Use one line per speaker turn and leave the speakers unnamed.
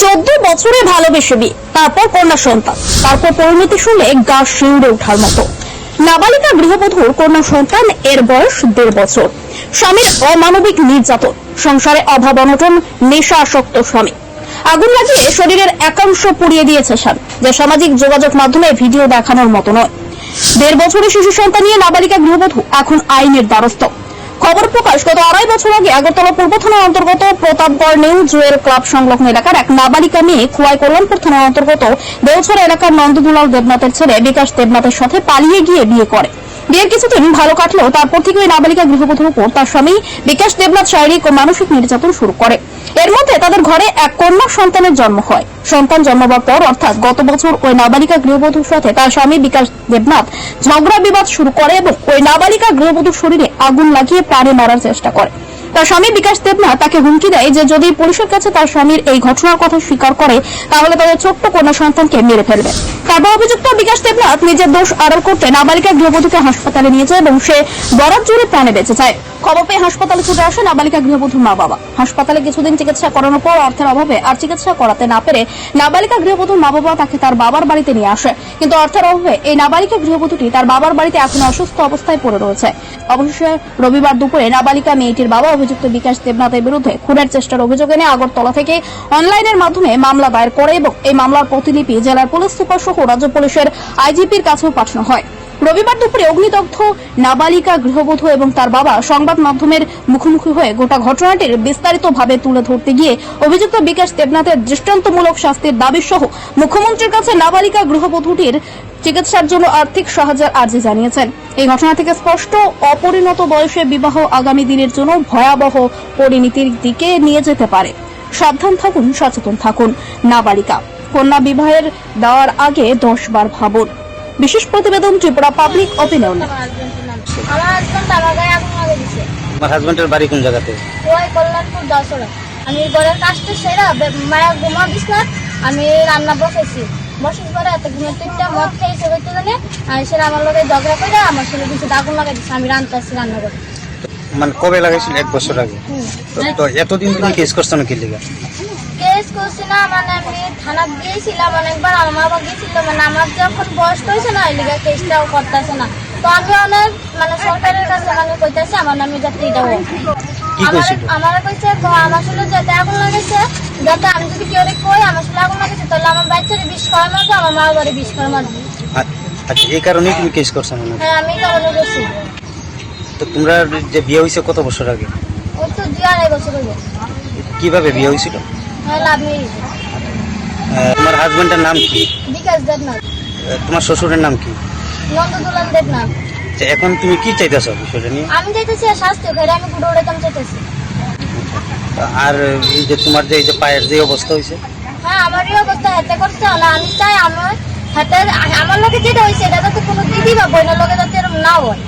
চোদ্দ বছরে ভালোবেসে বিয়ে, তারপর কন্যা সন্তান। তারপর পরিণতি শুনলে গা শিউড়ে ওঠার মতো। নাবালিকা গৃহবধূর কন্যা সন্তান এর বয়স দেড় বছর। স্বামীর অমানবিক নির্যাতন, সংসারে অভাব অনটন নেশা আসক্ত স্বামী। আগুন লাগিয়ে শরীরের একাংশ পুড়িয়ে দিয়েছে স্বামী, যা সামাজিক যোগাযোগ মাধ্যমে ভিডিও দেখানোর মতো নয়। দেড় বছরের শিশু সন্তান নিয়ে নাবালিকা গৃহবধূ এখন আইনের দ্বারস্থ। খবর প্রকাশ গত আড়াই বছর আগে আগরতলা পূর্ব থানার অন্তর্গত প্রতাপগড় নিউ জুয়েল ক্লাব সংলগ্ন এলাকার এক নাবালিকা মেয়ে খুয়াই কল্যাণপুর থানার অন্তর্গত দেওছড়া এলাকার নন্দদুলাল দেবনাথের ছেলে বিকাশ দেবনাথের সাথে পালিয়ে গিয়ে বিয়ে করে। বিয়ের কিছুদিন ভালো কাটলেও তারপর থেকে ওই নাবালিকা গৃহবধূর উপর তার স্বামী বিকাশ দেবনাথ শারীরিক ও মানসিক নির্যাতন শুরু করে। এর মধ্যে তাদের ঘরে এক কন্যা সন্তানের জন্ম হয়। সন্তান জন্মাবার পর অর্থাৎ গত বছর ওই নাবালিকা গৃহবধূর সাথে তার স্বামী বিকাশ দেবনাথ ঝগড়া বিবাদ শুরু করে এবং ওই নাবালিকা গৃহবধূর শরীরে আগুন লাগিয়ে প্রাণে মারার চেষ্টা করে। তার স্বামী বিকাশ দেবনাথ তাকে হুমকি দেয় যে যদি পুলিশের কাছে তার স্বামীর এই ঘটনার কথা স্বীকার করে, তাহলে তাদের ছোট্ট কন্যা সন্তানকে মেরে ফেলবে। তারপর অভিযুক্ত বিকাশ দেবনাথ নিজের দোষ আড়াল করতে নাবালিকা গৃহবধূকে হাসপাতালে নিয়ে যায় এবং সে বরাত জুড়ে প্রাণে বেঁচে যায়। খবর পেয়ে হাসপাতালে ছুটে আসে নাবালিকা গৃহবধূর মা বাবা। হাসপাতালে কিছুদিন চিকিৎসা করানোর পর অর্থের অভাবে আর চিকিৎসা করাতে না পেরে নাবালিকা গৃহবধূর মা বাবা তাকে তার বাবার বাড়িতে নিয়ে আসে। কিন্তু অর্থের অভাবে এই নাবালিকা গৃহবধূটি তার বাবার বাড়িতে এখন অসুস্থ অবস্থায় পড়ে রয়েছে। অবশেষে রবিবার দুপুরে নাবালিকা মেয়েটির বাবা অভিযুক্ত বিকাশ দেবনাথের বিরুদ্ধে খুনের চেষ্টার অভিযোগ এনে আগরতলা থেকে অনলাইনের মাধ্যমে মামলা দায়ের করে এবং এই মামলার প্রতিলিপি জেলার পুলিশ সুপার সহ রাজ্য পুলিশের আইজিপির কাছেও পাঠানো হয়। রবিবার দুপুরে অগ্নিদগ্ধ, নাবালিকা, গৃহবধূ এবং তার বাবা সংবাদ মাধ্যমের মুখোমুখি হয়ে গোটা ঘটনাটির বিস্তারিতভাবে তুলে ধরতে গিয়ে অভিযুক্ত বিকাশ দেবনাথের দৃষ্টান্তমূলক শাস্তির দাবি সহ মুখ্যমন্ত্রীর কাছে নাবালিকা, গৃহবধূটির চিকিৎসার জন্য আর্থিক সাহায্যের আর্জি জানিয়েছেন। এই ঘটনা থেকে স্পষ্ট, অপরিণত বয়সে বিবাহ আগামী দিনের জন্য ভয়াবহ পরিণতির দিকে নিয়ে যেতে পারে। সাবধান থাকুন, সচেতন থাকুন, নাবালিকা। কন্যা বিবাহের দেওয়ার আগে দশ বার ভাবুন। বিশেষ প্রতিবেদন ত্রিপুরা পাবলিক অপিনিয়ন।
আমার
হাজবেন্ডের বাড়ি কোন জায়গাতে?
ওই কল্যাণপুর দশরা আমি ঘরের কাজটা সেরা মায়া ঘুমা বিছনা আমি রান্না বসেছি। বসার পরে এত ঘুমের তিনটা মদ খেয়েছে জানে আর সেটা আমার লোকের ঝগড়া করে আমার ছেলে আগুন লাগাই দিচ্ছে আমি রান্না রান্না করে
মানে কবে লাগাইছিল এক বছর আগে? তো- এতদিন তুমি কেস করছ নাকি লিগা?
কেস করছি না মানে আমি থানা গিয়েছিলাম অনেকবার আমার মা বাবা গিয়েছিল মানে আমার যখন বয়স হয়েছে না এই কেসটাও করতেছে না। তো আমি অনেক মানে সরকারের কাছে মানে কইতেছি আমার নামে যাতে এটা হোক আমার কইছে আমার আসলে যাতে আগুন লাগাইছে যাতে আমি যদি কেউ কই আমার আসলে আগুন লাগাইছে তাহলে আমার বাচ্চারে বিষ খাওয়া মারবো আমার মা বিষ মারবো
আচ্ছা এই কারণেই তুমি কেস করছ হ্যাঁ?
আমি কারণে
তো তোমরা যে বিয়ে হয়েছে কত বছর আগে?
ওই তো দুই আড়াই বছর হইব
কীভাবে বিয়ে হয়েছিল?
হ্যাঁ
তোমার হাজবেন্ডের নাম কি?
বিকাশ
তোমার শ্বশুরের নাম কি?
না
এখন তুমি কি চাইতেছো বিষয়টা নিয়ে?
আমি চাইতেছি আমি গুঁড়ো উড়াইতাম চাইতেছি।
আর এই যে তোমার যে এই যে পায়ের যে অবস্থা হয়েছে?
হ্যাঁ আমার এই অবস্থা হাতে করতে হলে আমি চাই আমার হাতে আমার লোকে যেটা হয়েছে এটা যাতে কোনো দিদি বা বোনের লোকে যাতে এরকম না হয়।